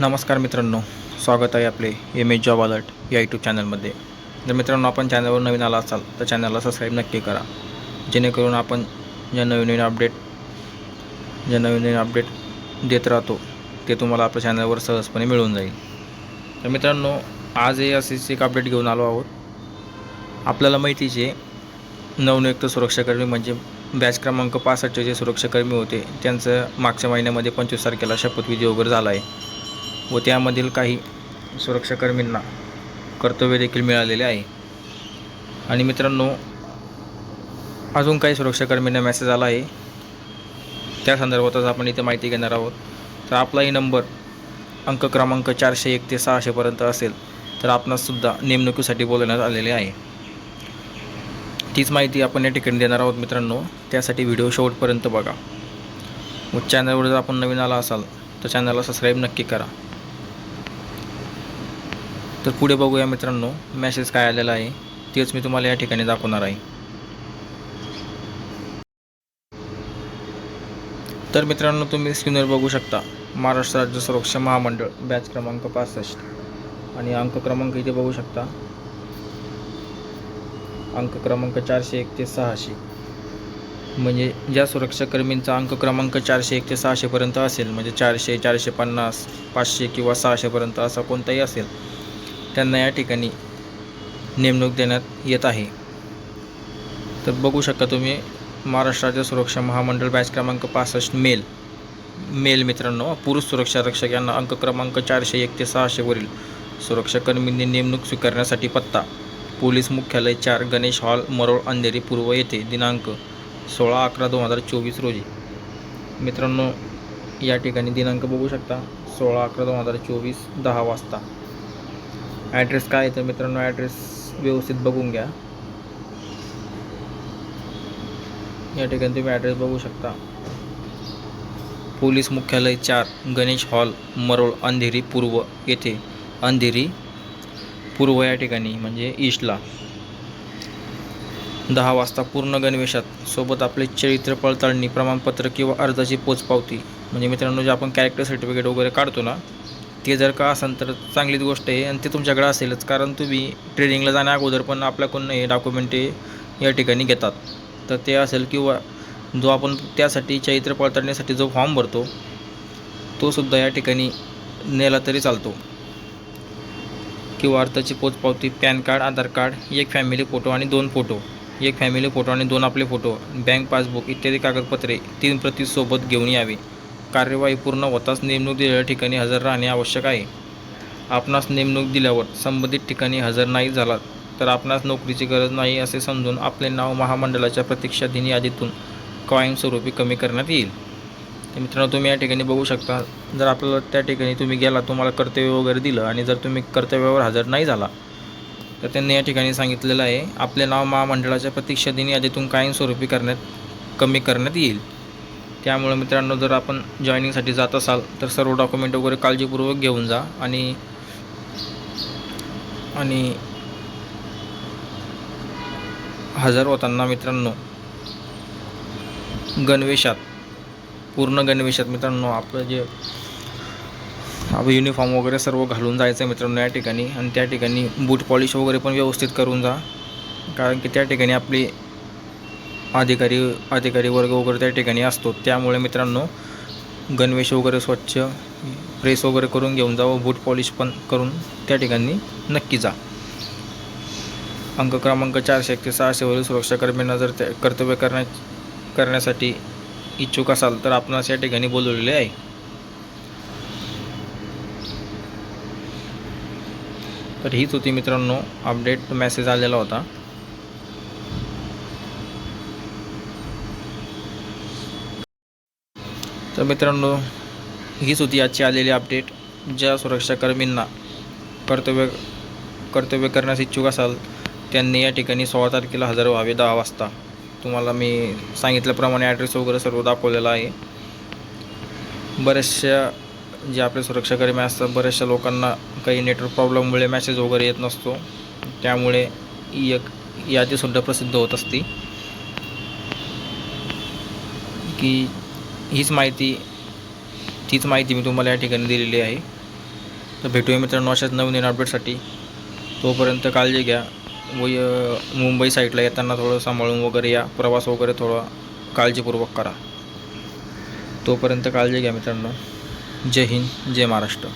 नमस्कार मित्रांनो स्वागत आहे आपले एम एच जॉब अलर्ट या यूट्यूब चॅनलमध्ये जर मित्रांनो आपण चॅनलवर नवीन आला असाल तर चॅनलला सबस्क्राईब नक्की करा. जेणेकरून आपण ज्या नवीन नवीन अपडेट ज्या नवीन नवीन अपडेट देत राहतो ते तुम्हाला आपल्या चॅनलवर सहजपणे मिळून जाईल. तर मित्रांनो आजही असेच एक अपडेट घेऊन आलो आहोत. आपल्याला माहितीचे नवनियुक्त सुरक्षाकर्मी म्हणजे बॅच क्रमांक पासष्टचे जे सुरक्षाकर्मी होते त्यांचं मागच्या महिन्यामध्ये पंचवीस तारखेला शपथविधी वगैरे झाला आहे. व त्यामधील काही सुरक्षाकर्मींना कर्तव्य देखील मिळालेले आहे. आणि मित्रांनो अजून काही सुरक्षाकर्मींना मेसेज आला आहे. त्या संदर्भातच आपण इथे माहिती घेणार आहोत. तर आपलाही नंबर अंक क्रमांक चारशे एक ते सहाशेपर्यंत असेल तर आपणाससुद्धा नेमणुकीसाठी बोलवण्यात आलेले आहे. तीच माहिती आपण या ठिकाणी देणार आहोत मित्रांनो. त्यासाठी व्हिडिओ शेवटपर्यंत बघा. व चॅनलवर जर आपण नवीन आला असाल तर चॅनलला सबस्क्राईब नक्की करा. तर पुढे बघूया मित्रांनो मॅसेज काय आलेला आहे तेच मी तुम्हाला या ठिकाणी दाखवणार आहे. तर मित्रांनो तुम्ही स्क्रीनवर बघू शकता महाराष्ट्र राज्य सुरक्षा महामंडळ बॅच क्रमांक पासष्ट. आणि अंक क्रमांक इथे बघू शकता. अंक क्रमांक चारशे एक ते सहाशे. म्हणजे ज्या सुरक्षाकर्मींचा अंक क्रमांक चारशे एक ते सहाशेपर्यंत असेल म्हणजे चारशे चारशे पन्नास पाचशे किंवा सहाशेपर्यंत असा कोणताही असेल त्यांना या ठिकाणी नेमणूक देण्यात येत आहे. तर बघू शकता तुम्ही महाराष्ट्राच्या सुरक्षा महामंडळ बॅच क्रमांक पासष्ट मेल. मेल मित्रांनो पुरुष सुरक्षा रक्षक यांना अंक क्रमांक चारशे एक ते सहाशेवरील सुरक्षाकर्मींनी नेमणूक स्वीकारण्यासाठी पत्ता. पोलीस मुख्यालय चार गणेश हॉल मरोळ अंधेरी पूर्व येथे दिनांक सोळा अकरा दोन हजार चोवीस रोजी. मित्रांनो या ठिकाणी दिनांक बघू शकता सोळा अकरा दोन हजार चोवीस दहा वाजता. ॲड्रेस काय आहे तर मित्रांनो ॲड्रेस व्यवस्थित बघून घ्या. या ठिकाणी तुम्ही ॲड्रेस बघू शकता. पोलीस मुख्यालय चार गणेश हॉल मरोळ अंधेरी पूर्व येथे. अंधेरी पूर्व या ठिकाणी म्हणजे ईस्टला दहा वाजता पूर्ण गणवेशात सोबत आपले चरित्र पडताळणी प्रमाणपत्र किंवा अर्जाची पोचपावती. म्हणजे मित्रांनो जे आपण कॅरेक्टर सर्टिफिकेट वगैरे काढतो ना ते जर का असेल तर चांगलीच गोष्ट आहे आणि ते तुमच्याकडे असेलच. कारण तुम्ही ट्रेनिंगला जाण्या अगोदर पण आपल्याकडून हे डॉक्युमेंट हे या ठिकाणी घेतात. तर ते असेल किंवा जो आपण त्यासाठी चरित्र पडताळण्यासाठी जो फॉर्म भरतो तो सुद्धा या ठिकाणी नेला तरी चालतो. किंवा अर्थाची पोचपावती पॅन कार्ड आधार कार्ड एक फॅमिली फोटो आणि दोन फोटो एक फॅमिली फोटो आणि दोन आपले फोटो बँक पासबुक इत्यादी कागदपत्रे तीन प्रतीसोबत घेऊन यावी. कार्यवाही पूर्ण होताच नेमणूक दिलेल्या ठिकाणी हजर राहणे आवश्यक आहे. आपणास नेमणूक दिल्यावर संबंधित ठिकाणी हजर नाही झाला तर आपणास नोकरीची गरज नाही असे समजून आपले नाव महामंडळाच्या प्रतीक्षाधीन यादीतून कायमस्वरूपी कमी करण्यात येईल. तर मित्रांनो तुम्ही या ठिकाणी बघू शकता जर आपल्याला त्या ठिकाणी तुम्ही गेला तुम्हाला कर्तव्य वगैरे दिलं आणि जर तुम्ही कर्तव्यावर हजर नाही झाला तर त्यांनी या ठिकाणी सांगितलेलं आहे आपले नाव महामंडळाच्या प्रतीक्षाधीन यादीतून कायमस्वरूपी करण्यात कमी करण्यात येईल. त्यामुळे मित्रांनो जर आपण जॉईनिंगसाठी जात असाल तर सर्व डॉक्युमेंट वगैरे काळजीपूर्वक घेऊन जा आणि आणि हजर होताना मित्रांनो गणवेशात पूर्ण गणवेशात मित्रांनो आपलं जे आपलं युनिफॉर्म वगैरे सर्व घालून जायचं आहे मित्रांनो या ठिकाणी. आणि त्या ठिकाणी बूट पॉलिश वगैरे पण व्यवस्थित करून जा. कारण की त्या ठिकाणी आपली अधिकारी अधिकारी वर्ग वगैरे त्या ठिकाणी असतो. त्यामुळे मित्रांनो गणवेश वगैरे स्वच्छ प्रेस वगैरे करून घेऊन जा व बूट पॉलिश पण करून त्या ठिकाणी नक्की जा. अंक क्रमांक चारशे एक ते सहाशेवरील सुरक्षाकर्मींना जर त्या कर्तव्य करण्या करण्यासाठी इच्छुक असाल तर आपणास या ठिकाणी बोलवलेले आहे. तर हीच होती मित्रांनो अपडेट मेसेज आलेला होता. तर मित्रांनो हीच होती आजची आलेली अपडेट ज्या सुरक्षाकर्मींना कर्तव्य कर्तव्य करण्यास इच्छुक असाल त्यांनी या ठिकाणी सोळा तारखेला हजर व्हावे दहा वाजता. तुम्हाला मी सांगितल्याप्रमाणे ॲड्रेस वगैरे सर्व दाखवलेला आहे. बऱ्याचशा जे आपले सुरक्षाकर्मी असतात बऱ्याचशा लोकांना काही नेटवर्क प्रॉब्लेममुळे मॅसेज वगैरे येत नसतो. त्यामुळे एक यादीसुद्धा प्रसिद्ध होत असते. की हीच माहिती तीच माहिती मी तुम्हाला या ठिकाणी दिलेली आहे. तर भेटूया मित्रांनो अशाच नवीन नवीन अपडेटसाठी तोपर्यंत काळजी घ्या. व य- मुंबई साईडला येताना थोडं सांभाळून वगैरे या. प्रवास वगैरे थोडा काळजीपूर्वक करा. तोपर्यंत काळजी घ्या मित्रांनो. जय हिंद जय महाराष्ट्र.